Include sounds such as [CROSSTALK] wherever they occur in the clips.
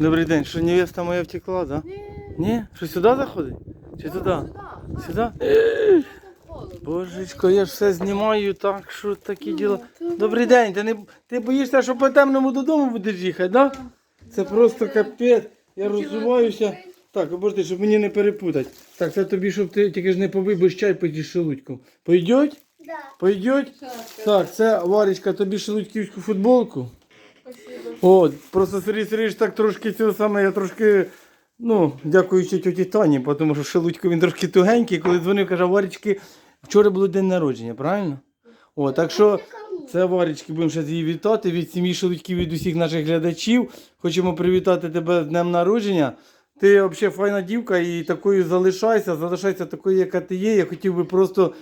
Добрий день, що невеста моя втекла, да? Ні? Що сюди заходить? Чи туди? Сюди? Е, Божечко, я ж все знімаю, так що такі діла. Добрий день, ти не ти боїшся, що по темному додому будеш їхати, да? Це просто капець. Я роззуваюся. Так, обожди, щоб мені не перепутати. Так, це тобі, щоб ти тільки ж не побив, бо чай потіш шелудьком. Пойдеть? Да. Пойдеть? Так, це Варічка, тобі шелудьківську футболку. От, просто Сергій Сергійович так трошки цього саме, я трошки, ну, дякуючи тьоті Тані, тому що Шелудько він трошки тугенький, коли дзвонив, каже, Варічки, вчора було день народження, правильно? О, так що це Варічки, будемо ще її вітати від сім'ї Шелудьків, від усіх наших глядачів. Хочемо привітати тебе з днем народження. Ти взагалі файна дівка і такою залишайся, залишайся такою, яка ти є. Я хотів би просто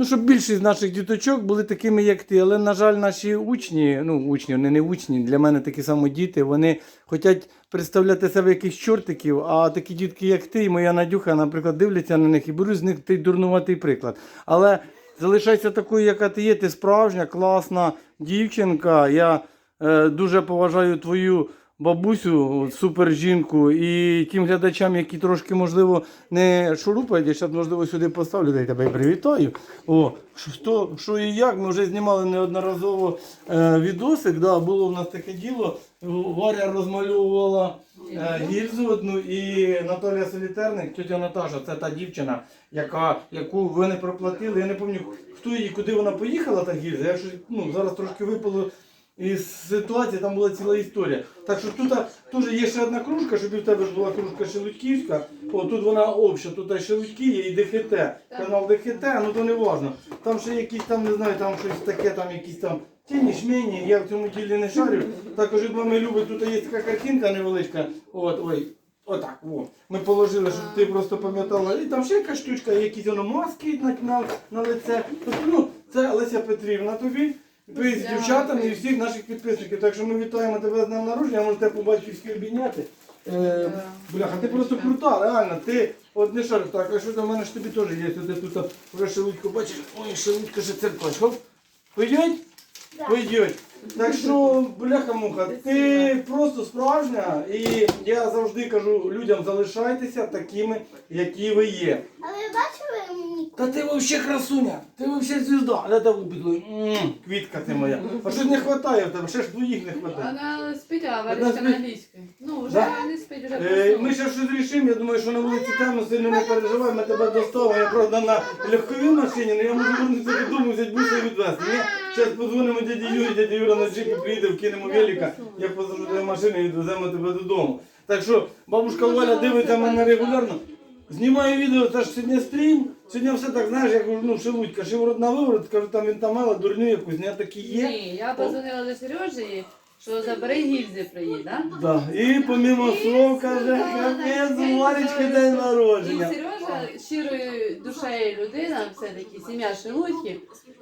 Ну, щоб більшість наших діточок були такими, як ти. Але, на жаль, наші учні, ну, учні, вони не учні, для мене такі само діти, вони хочуть представляти себе якихось чортиків, а такі дітки, як ти, і моя Надюха, наприклад, дивляться на них і беруть з них той дурнуватий приклад. Але залишайся такою, яка ти є, ти справжня, класна дівчинка. Я е, дуже поважаю твою. Бабусю, супер жінку, і тим глядачам, які трошки, можливо, не шурупають, я зараз, можливо, сюди поставлю, дай тебе привітаю. О, що, що і як, ми вже знімали неодноразово е, відосик, да, було в нас таке діло. Варя розмальовувала е, гільзу одну і Наталія Солітерник, тетя Наташа, це та дівчина, яка, яку ви не проплатили. Я не пам'ятаю, хто її, куди вона поїхала, та гільза. Я щось, ну, зараз трошки випало із ситуації, там була ціла історія. Так що тут теж є ще одна кружка, щоб і в тебе ж була кружка Шелудьківська. О, тут вона обща, тут Шелудьки є і ДХТ. Канал ДХТ, ну то не важно. Там ще якісь там, не знаю, там щось таке, там якісь там тіні, шмені, я в цьому ділі не шарю. Також від мами любить, тут є така картинка невеличка. От, ой. Отак, о. Ми положили, щоб ти просто пам'ятала. І там ще якась штучка, якісь воно маски на, на, на лице. Тобто, ну, це Леся Петрівна тобі. Ви з дівчатами і всіх наших підписників. Так що ми вітаємо тебе з днем народження, можете по-батьківськи обійняти. Е, бляха, ти просто крута, реально. Ти от не шарик, так, а що до мене ж тобі теж є. Ти тут вже шелудьку бачиш, ой, шелудька ще церква. Хоп. Пойдеть? Да. Пойдеть. Так що, бляха-муха, ти просто справжня, і я завжди кажу людям, залишайтеся такими, які ви є. А ви бачили мені? Та ти вообще красуня, ти вообще звізда. Я тебе. Квітка ти моя. А що не вистачає в тебе? Ще ж двоїх не вистачає. Вона спить, а Вона Варечка на англійській. Ну, вже Да? не спить, вже Е, Ми ще щось рішимо, я думаю, що на вулиці темно, сильно не переживай, ми тебе доставимо. Я правда на легковій машині, але я можу вернутися додому, взяти буса і відвезти. Ні? Зараз подзвонимо дяді Юрі, дядя Юра на джипі приїде, вкинемо велика, я посажу тебе машину і відвеземо тебе додому. Так що бабушка Оля дивиться мене регулярно. Знімаю відео, це ж сьогодні стрім. Сьогодні все так, знаєш, як ну, шелудька, шиворот на виворот, кажу, там він там мала, дурню якусь, я такі є. Ні, я позвонила до Сережі, що забери гільзи приїдь, да? Да. І помимо слов каже, капець, у Варечки день І народження. Сережа, щирою душею людина, все-таки сім'я Шелудьків,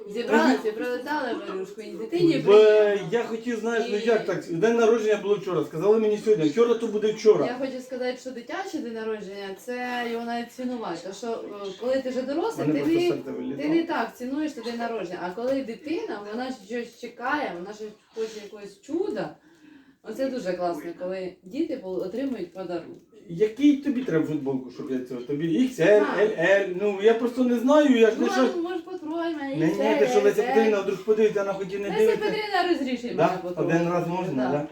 зібралися, прилетали варюшку і дитині Б, приїхали. я хотів, знаєш, ну як так, день народження було вчора, сказали мені сьогодні, вчора то буде вчора. Я хочу сказати, що дитячий день народження, це його навіть цінувати. Тому що е, коли ти вже дорослий, Мене ти просто не, серце вилітало. ти не так цінуєш той день народження. А коли дитина, вона ж щось чекає, вона ж хоче якогось чуда. Оце дуже класно, коли діти пол- отримують подарунок. Який тобі треба футболку, щоб я цього? Тобі XL, LL, ну я просто не знаю, я ж не що. Ну, може, по-твоєму, Не, ні, ти що Леся Петрівна вдруг подивиться, вона хоч і не Леся дивиться. Петрівна розрішить Да? мене по-твоєму. Один раз можна, да?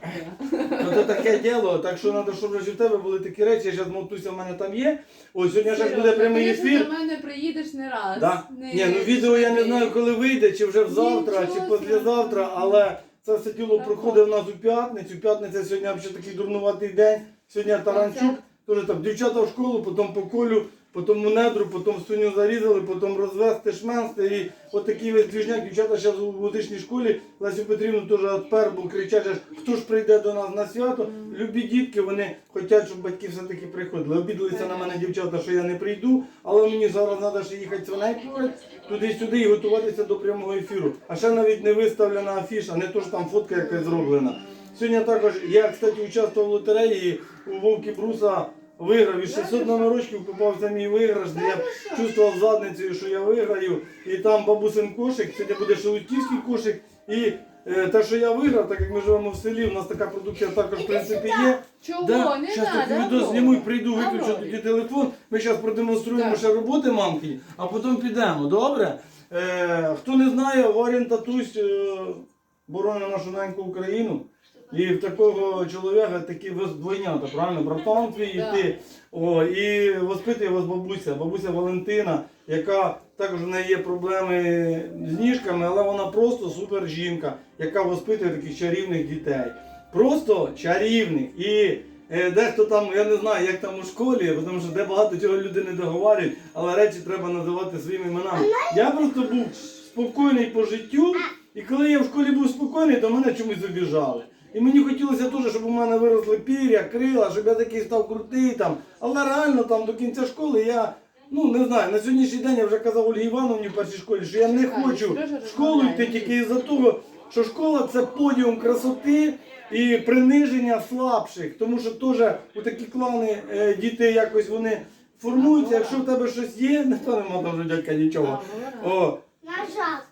да? Ну то таке діло, так що треба, щоб вже в тебе були такі речі, зараз мотуся, в мене там є. Ось сьогодні ж буде прямий Ти ефір. до мене приїдеш не раз. Да? Не- Ні, ну відео я не знаю, коли вийде, чи вже завтра, чи Нічого післязавтра, але це все діло проходить в нас у п'ятницю. П'ятниця сьогодні взагалі такий дурнуватий день. Сьогодні Таранчук, теж там дівчата в школу, потім по колю, потім у недру, потім свиню зарізали, потім розвести, шменсти. І от такий весь двіжняк, дівчата зараз у музичній школі, Лесю Петрівну теж відпер, бо кричать, аж, хто ж прийде до нас на свято. Любі дітки, вони хочуть, щоб батьки все-таки приходили. Обідалися на мене дівчата, що я не прийду, але мені зараз треба ще їхати свиней купити, туди-сюди і готуватися до прямого ефіру. А ще навіть не виставлена афіша, не то ж там фотка якась зроблена. Сьогодні також я, кстати, участвував в лотереї у Вовки Бруса. Виграв і 600 номерочків попався мій виграш, де я чувствував задницею, що я виграю. І там бабусин кошик, сьогодні буде шелудьківський кошик і е, те, що я виграв, так як ми живемо в селі, у нас така продукція також в принципі є. Чого? Да, не відео зніму і прийду, виключу тоді телефон. Ми зараз продемонструємо Так. ще роботи мамки, а потім підемо. Добре? Е, хто не знає, Варін Татусь е, боронить нашу неньку Україну. І в такого чоловіка такі двойнята, правильно? Братан [LAUGHS] твій і ти. О, і воспитує вас бабуся, бабуся Валентина, яка також в неї є проблеми з ніжками, але вона просто супер жінка, яка воспитує таких чарівних дітей. Просто чарівних. І е, дехто там, я не знаю, як там у школі, тому що де багато чого люди не договорюють, але речі треба називати своїми іменами. Я просто був спокійний по життю, і коли я в школі був спокійний, то мене чомусь обіжали. І мені хотілося теж, щоб у мене виросли пір'я, крила, щоб я такий став крутий там. Але реально там до кінця школи я. Ну не знаю, на сьогоднішній день я вже казав Ольгі Івановні в першій школі, що я не хочу в школу йти тільки із-за того, що школа це подіум красоти і приниження слабших. Тому що теж у такі клани е, діти якось вони формуються. Якщо в тебе щось є, не [LAUGHS] то нема там вже дядька нічого. О, На жарко.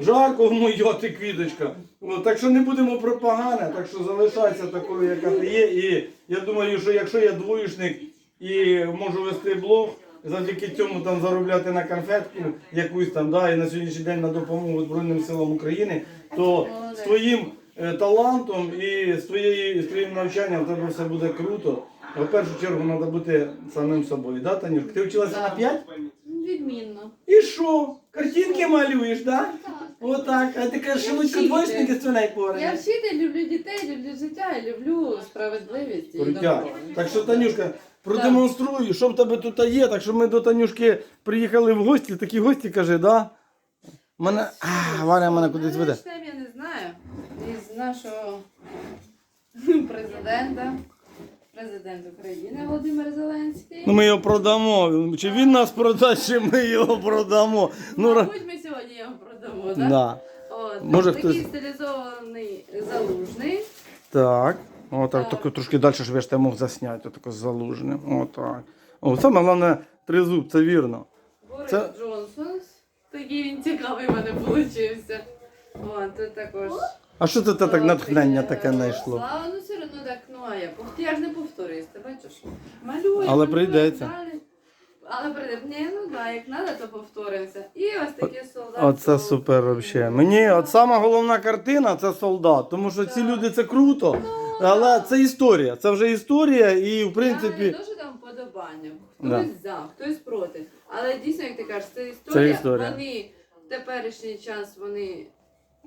Жарко в моя ти квіточка. Ну, так що не будемо про погане, так що залишайся такою, яка ти є. І я думаю, що якщо я двоюшник і можу вести блог, завдяки цьому там заробляти на конфетку якусь там, да, і на сьогоднішній день на допомогу Збройним силам України, то з твоїм е, талантом і з, твоєю, з твоїм навчанням в тебе все буде круто. В першу чергу треба бути самим собою. Да, Танюшка? Ти вчилася на 5? Відмінно. І що? Картинки малюєш, так? Да? Отак. А ти кажеш, що лучко вчитель. двоєчники свиней Я поверне. вчитель, люблю дітей, люблю життя, і люблю справедливість і Крутяк. добро. Так що, Танюшка, продемонструю, що в тебе тут є. Так що ми до Танюшки приїхали в гості, такі гості каже, да? Мене. А, Валя мене кудись веде. Почнемо, я не знаю. Із нашого [LAUGHS] президента, президент України Володимир Зеленський. Ну ми його продамо. Чи він нас продасть, чи ми його продамо. Ну, ра- Мабуть, ми сьогодні його продамо, так? да. От, Може, такий хтось- стилізований залужний. Так. Отак, Так. так. трошки далі, щоб я ж те мог засняти, отако залужним. Отак. О, саме головне, тризуб, це вірно. Борис Це- Джонсон. Такий він цікавий в мене получився. От, тут також. А що це те так натхнення таке знайшло? Слава, ну все одно так, ну а я пов- я ж не повторююсь, ти бачиш? Малюю. Але малюю, прийдеться. далі. Але прийде. Ні, ну да, як треба, то повторимося. І ось такі солдати. Оце супер взагалі. Мені от сама головна картина це солдат. Тому що ці люди це круто. Але це історія. Це вже історія, і в Я принципі. не дуже там вподобання. Хтось Да. за, хтось проти. Але дійсно, як ти кажеш, це історія. Це історія. Вони в теперішній час вони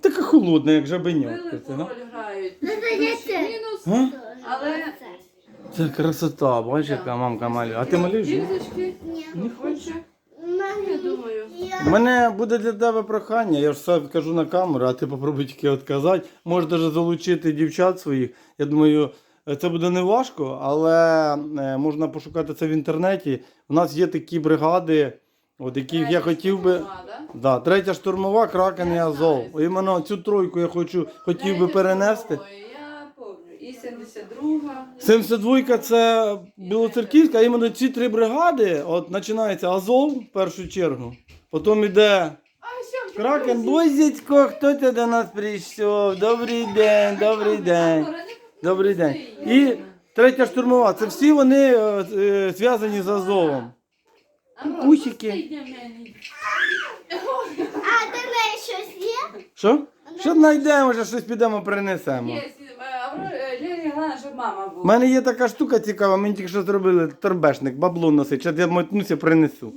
Така холодна, як велику Це, роль грають. Ну, це я це. мінус. Але Це красота, бачиш, яка мамка малює. А ти малюєш? Ні. Не хоче. Я думаю. У мене буде для тебе прохання, я ж все кажу на камеру, а ти попробуй тільки відказати. Можеш навіть залучити дівчат своїх. Я думаю, е, це буде не важко, але е, можна пошукати це в інтернеті. У нас є такі бригади, от яких я хотів би. Да? Да, третя штурмова, кракен і Азов. Іменно цю тройку я хочу, хотів би перенести. Я помню. І 72-га. 72-ка це Білоцерківська, а іменно ці три бригади, от починається Азов в першу чергу. Потім іде Кракен, Бозіцько, хто ти до нас прийшов? Добрий день, добрий день. Добрий день. І третя штурмова. Це всі вони е, е, зв'язані з Азовом. Усики. А неї щось є? Що? Що знайдемо, вже щось підемо принесемо. Е, е, щоб мама У була. мене є така штука цікава, мені тільки що зробили торбешник, бабло носить. Зараз я мотнуся, принесу.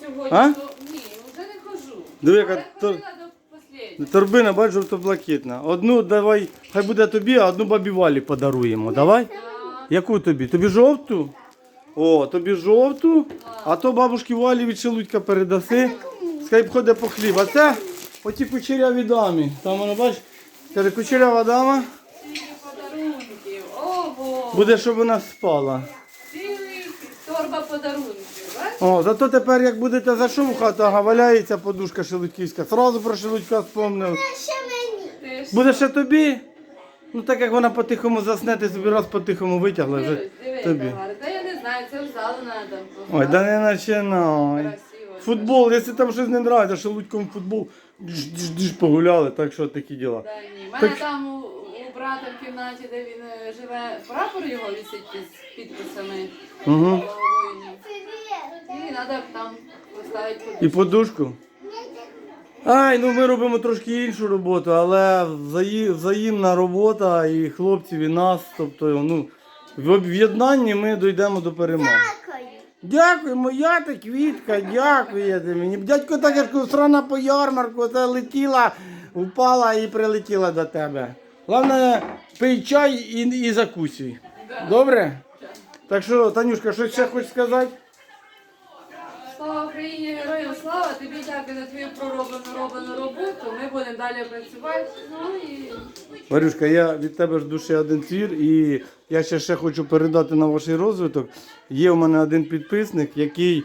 Сьогодні? А? то- Ні, вже не хожу. Диви, яка Але тор- ходила до посліднього. торбина, бач, жовто-блакитна. Одну давай, хай буде тобі, а одну бабі Валі подаруємо. Давай? Яку тобі? Тобі жовту? О, тобі жовту, а то бабушки Валі від Шелудька передаси. Скай б ходить по хліб. А це оті кучеряві дамі. Там воно бач, каже, кучерява дама, буде, щоб вона спала. Торба подарунків. О, зато тепер, як будете в хату, валяється подушка шелудьківська. Сразу про шелудька ж- Буде ще тобі? Ну так як вона по-тихому засне, ти собі раз по-тихому витягла вже. Дивись, дивись, тобі. Знаю, це в залу треба. Ой, да не починай. Красиво. Футбол, якщо там щось не нравиться, шелудьком футбол. дж-дж-дж погуляли, так що такі діла. Да, ні. У мене Так- там у, у брата в кімнаті, де він е, живе, прапор його висить з підписами Угу. воїнів. І треба там поставити І подушку. подушку. Ай, ну ми робимо трошки іншу роботу, але взаї- взаємна робота і хлопців, і нас. Тобто, ну, в об'єднанні ми дійдемо до перемоги. Дякую. Дякую, моя ти квітка, дякуєте мені. Дядько так як срана по ярмарку, це летіла, впала і прилетіла до тебе. Головне, пий чай і, і закусуй. Добре? Так що, Танюшка, щось ще хочеш сказати? Слава Україні, героям слава! Тобі дякую за твою пророблену роблену роботу. Ми будемо далі працювати. Ну і Варюшка, я від тебе ж душі один твір, і я ще, ще хочу передати на ваш розвиток. Є у мене один підписник, який,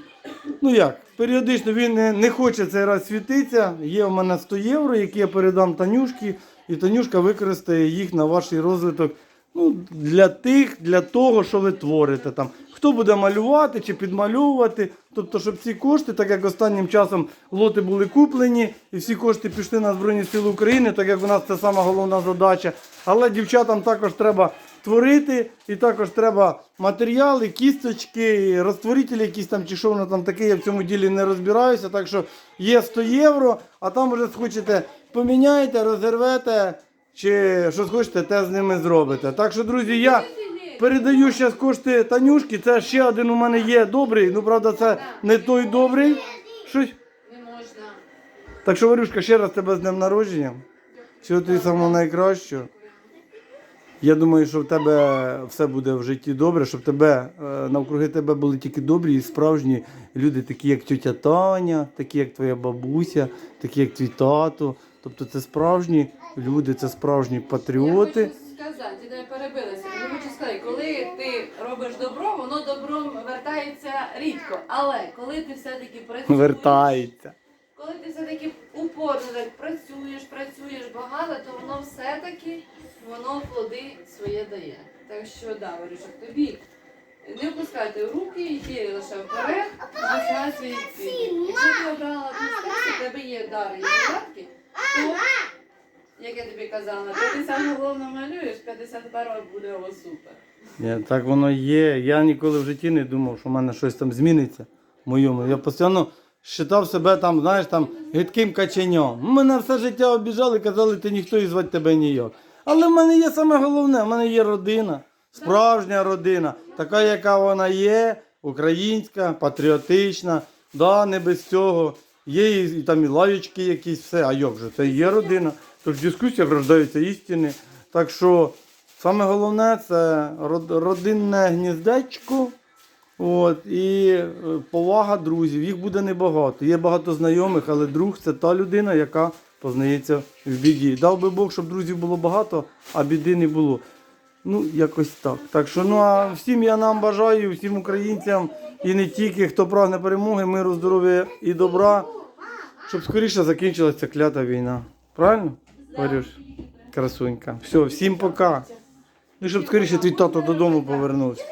ну як, періодично він не, не хоче цей раз світитися. Є у мене 100 євро, які я передам Танюшці, і Танюшка використає їх на ваш розвиток. Ну, для тих, для того, що ви творите там. Хто буде малювати чи підмальовувати. Тобто, щоб ці кошти, так як останнім часом лоти були куплені, і всі кошти пішли на Збройні Сили України, так як у нас це сама головна задача. Але дівчатам також треба творити, і також треба матеріали, кісточки, розтворителі якісь там, чи що воно там таке, я в цьому ділі не розбираюся. Так що є 100 євро, а там вже схочете, поміняєте, розірвете. Чи що хочете, те з ними зробите. Так що, друзі, я передаю зараз кошти Танюшки. Це ще один у мене є добрий. Ну, правда, це не той добрий. Щось. не можна. Так що, Варюшка, ще раз тебе з днем народження. Всього тобі самого найкращого. Я думаю, що в тебе все буде в житті добре, щоб тебе е, навкруги тебе були тільки добрі і справжні люди, такі як тетя Таня, такі як твоя бабуся, такі як твій тато. Тобто це справжні люди, це справжні Я патріоти. хочу сказати, я перебилася. Я хочу сказати, коли ти робиш добро, воно добром вертається рідко. Але коли ти все-таки працюєш, Вертається. коли ти все-таки упорно так працюєш, працюєш багато, то воно все-таки воно плоди своє дає. Так що да, Варюшок, тобі не опускайте руки, йди лише вперед, досягай свої цілі. Якщо ти обрала мистецтво, в тебе є дари і задатки, то, як я тобі казала, 50 головно малюєш, 50 барв буде о супер. Ні, так воно є. Я ніколи в житті не думав, що в мене щось там зміниться моєму. Я постійно вважав себе там, знаєш, там гидким каченям. Мене все життя обіжали, казали, ти ніхто і звати тебе ніяк. Але в мене є саме головне, в мене є родина, справжня родина, така, яка вона є, українська, патріотична, да, не без цього. Є і, там і лавічки якісь, все, а як же, це є родина. Тож в дискусіях істини. Так що Саме головне це родинне гніздечко. От, і е, повага друзів. Їх буде небагато. Є багато знайомих, але друг це та людина, яка познається в біді. Дав би Бог, щоб друзів було багато, а біди не було. Ну, якось так. Так що, ну а всім я нам бажаю, всім українцям і не тільки, хто прагне перемоги, миру, здоров'я і добра, щоб скоріше закінчилася клята війна. Правильно? Варюш? Красунька. Все, всім пока. Ну, щоб скоріше твій тато додому повернувся.